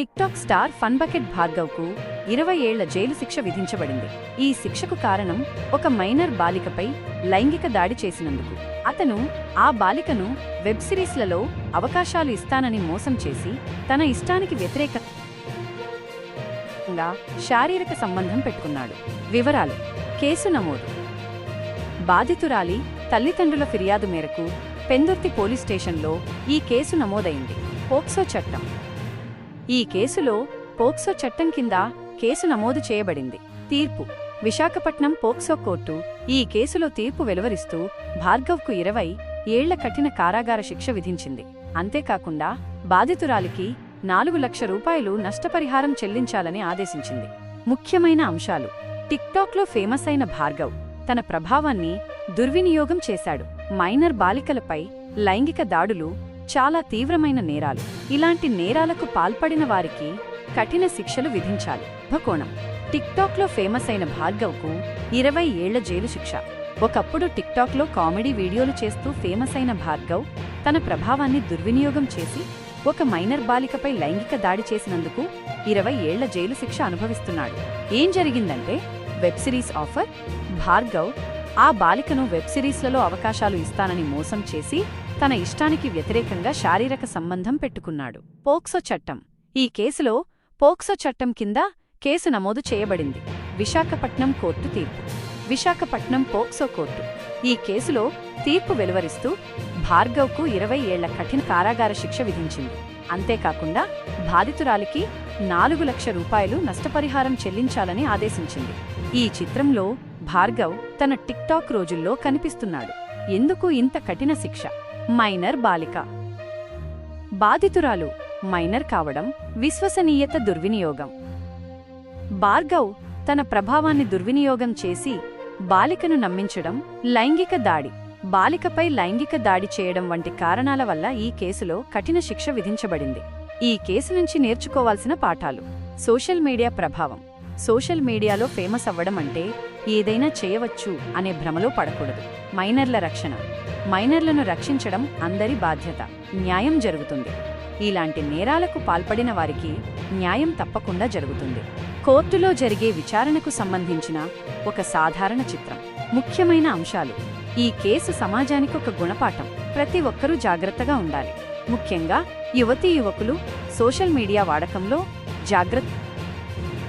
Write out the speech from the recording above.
TikTok star fun bucket భార్గవ్కు ఇరవై ఏళ్ళ జైలు శిక్ష విధించబడింది. ఈ శిక్షకు కారణం ఒక మైనర్ బాలికపై లైంగిక దాడి చేసినందుకు. అతను ఆ బాలికను వెబ్ సిరీస్లలో అవకాశాలు ఇస్తానని మోసం చేసి తన ఇష్టానికి వ్యతిరేకంగా శారీరక సంబంధం పెట్టుకున్నాడు. వివరాలు. కేసు నమోదు. బాధితురాలి తల్లిదండ్రుల ఫిర్యాదు మేరకు పెందుర్తి పోలీస్ స్టేషన్లో ఈ కేసు నమోదైంది. పోక్సో చట్టం. ఈ కేసులో పోక్సో చట్టం కింద కేసు నమోదు చేయబడింది. తీర్పు. విశాఖపట్నం పోక్సో కోర్టు ఈ కేసులో తీర్పు వెలువరిస్తూ భార్గవ్కు ఇరవై ఏళ్ళ కఠిన కారాగార శిక్ష విధించింది. అంతేకాకుండా బాధితురాలికి నాలుగు లక్ష రూపాయలు నష్టపరిహారం చెల్లించాలని ఆదేశించింది. ముఖ్యమైన అంశాలు. టిక్టాక్లో ఫేమస్ అయిన భార్గవ్ తన ప్రభావాన్ని దుర్వినియోగం చేశాడు. మైనర్ బాలికలపై లైంగిక దాడులు చాలా తీవ్రమైన నేరాలు. ఇలాంటి నేరాలకు పాల్పడిన వారికి కఠిన శిక్షలు విధించాలి. కుంభకోణం టిక్టాక్లో ఫేమస్ అయిన భార్గవ్కు ఇరవై ఏళ్ళ జైలు శిక్ష. ఒకప్పుడు టిక్టాక్లో కామెడీ వీడియోలు చేస్తూ ఫేమస్ అయిన భార్గవ్ తన ప్రభావాన్ని దుర్వినియోగం చేసి ఒక మైనర్ బాలికపై లైంగిక దాడి చేసినందుకు ఇరవై ఏళ్ళ జైలు శిక్ష అనుభవిస్తున్నాడు. ఏం జరిగిందంటే వెబ్ సిరీస్ ఆఫర్ భార్గవ్ ఆ బాలికను వెబ్ సిరీస్లలో అవకాశాలు ఇస్తానని మోసం చేసి తన ఇష్టానికి వ్యతిరేకంగా శారీరక సంబంధం పెట్టుకున్నాడు. పోక్సో చట్టం. ఈ కేసులో పోక్సో చట్టం కింద కేసు నమోదు చేయబడింది. విశాఖపట్నం కోర్టు తీర్పు. Visakhapatnam POCSO court. ఈ కేసులో తీర్పు వెలువరిస్తూ భార్గవ్కు ఇరవై ఏళ్ళ కఠిన కారాగార శిక్ష విధించింది. అంతేకాకుండా బాధితురాలికి నాలుగు లక్ష రూపాయలు నష్టపరిహారం చెల్లించాలని ఆదేశించింది. ఈ చిత్రంలో భార్గవ్ తన టిక్టాక్ రోజుల్లో కనిపిస్తున్నాడు. ఎందుకు ఇంత కఠిన శిక్ష? మైనర్ బాలిక. బాధితురాలు మైనర్ కావడం విశ్వసనీయత దుర్వినియోగం. భార్గవ్ తన ప్రభావాన్ని దుర్వినియోగం చేసి బాలికను నమ్మించడం లైంగిక దాడి. బాలికపై లైంగిక దాడి చేయడం వంటి కారణాల వల్ల ఈ కేసులో కఠిన శిక్ష విధించబడింది. ఈ కేసు నుంచి నేర్చుకోవాల్సిన పాఠాలు. సోషల్ మీడియా ప్రభావం. సోషల్ మీడియాలో ఫేమస్ అవ్వడం అంటే ఏదైనా చేయవచ్చు అనే భ్రమలో పడకూడదు. మైనర్ల రక్షణ. మైనర్లను రక్షించడం అందరి బాధ్యత. న్యాయం జరుగుతుంది. ఇలాంటి నేరాలకు పాల్పడిన వారికి న్యాయం తప్పకుండా జరుగుతుంది. కోర్టులో జరిగే విచారణకు సంబంధించిన ఒక సాధారణ చిత్రం. ముఖ్యమైన అంశాలు. ఈ కేసు సమాజానికి ఒక గుణపాఠం. ప్రతి ఒక్కరూ జాగ్రత్తగా ఉండాలి. ముఖ్యంగా యువతీ యువకులు సోషల్ మీడియా వాడకంలో జాగ్రత్త